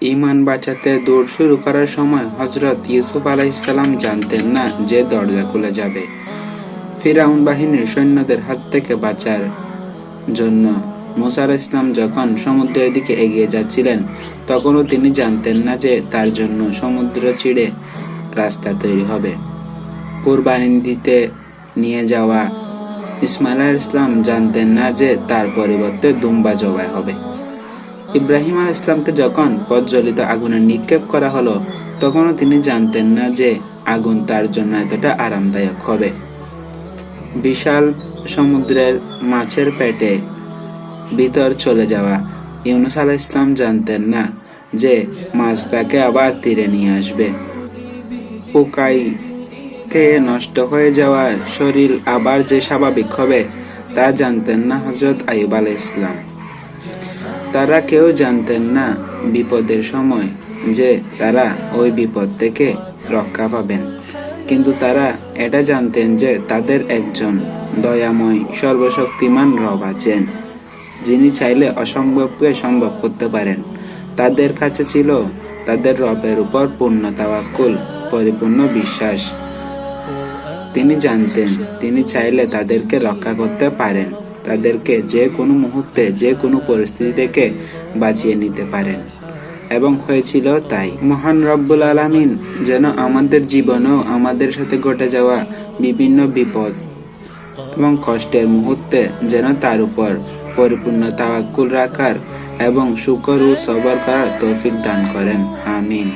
ইমান বাঁচাতে দৌড় শুরু করার সময় হজরত ইউসুফ আলাইসাল্লাম জানতেন না যে দরজা খুলে যাবে। ফিরাউন বাহিনীর সৈন্যদের হাত থেকে বাঁচার জন্য মুসার ইসলাম যখন সমুদ্রের দিকে এগিয়ে যাচ্ছিলেন, তখনও তিনি জানতেন না যে তার জন্য সমুদ্র চিড়ে রাস্তা তৈরি হবে। কুরবানি দিতে নিয়ে যাওয়া ইসমাইল ইসলাম জানতেন না যে তার পরিবর্তে দুম্বা জবাই হবে। ইব্রাহিম আল ইসলামকে যখন প্রজ্বলিত আগুনে নিক্ষেপ করা হলো, তখনও তিনি জানতেন না যে আগুন তার জন্য এতটা আরামদায়ক হবে। বিশাল সমুদ্রের মাছের পেটে ভিতর চলে যাওয়া ইউনুস আল ইসলাম জানতেন না যে মাছ তাকে আবার তীরে নিয়ে আসবে। পোকাই নষ্ট হয়ে যাওয়া শরীর আবার যে স্বাভাবিক হবে, তা জানতেন না হজরত আইব আলাহ ইসলাম তারা কেউ জানতেন না বিপদের সময় যে তারা ওই বিপদ থেকে রক্ষা পাবেন। কিন্তু তারা এটা জানতেন যে তাদের একজন দয়াময়, সর্বশক্তিমান রব আছেন, যিনি চাইলে অসম্ভবকে সম্ভব করতে পারেন। তাদের কাছে ছিল তাদের রবের উপর পূর্ণ তাওয়াক্কুল পরিপূর্ণ বিশ্বাস। তিনি জানতেন তিনি চাইলে তাদেরকে রক্ষা করতে পারেন। তাদেরকে যে কোনো মুহূর্তে, যে কোনো পরিস্থিতি থেকে বাঁচিয়ে নিতে পারেন। এবং হয়েছিল তাই। মহান রব্বুল আলামিন যেন আমাদের জীবনেও আমাদের সাথে ঘটে যাওয়া বিভিন্ন বিপদ এবং কষ্টের মুহূর্তে যেন তার উপর পরিপূর্ণ তাওয়াক্কুল রাখার এবং শুকর ও সবর করার তৌফিক দান করেন। আমিন।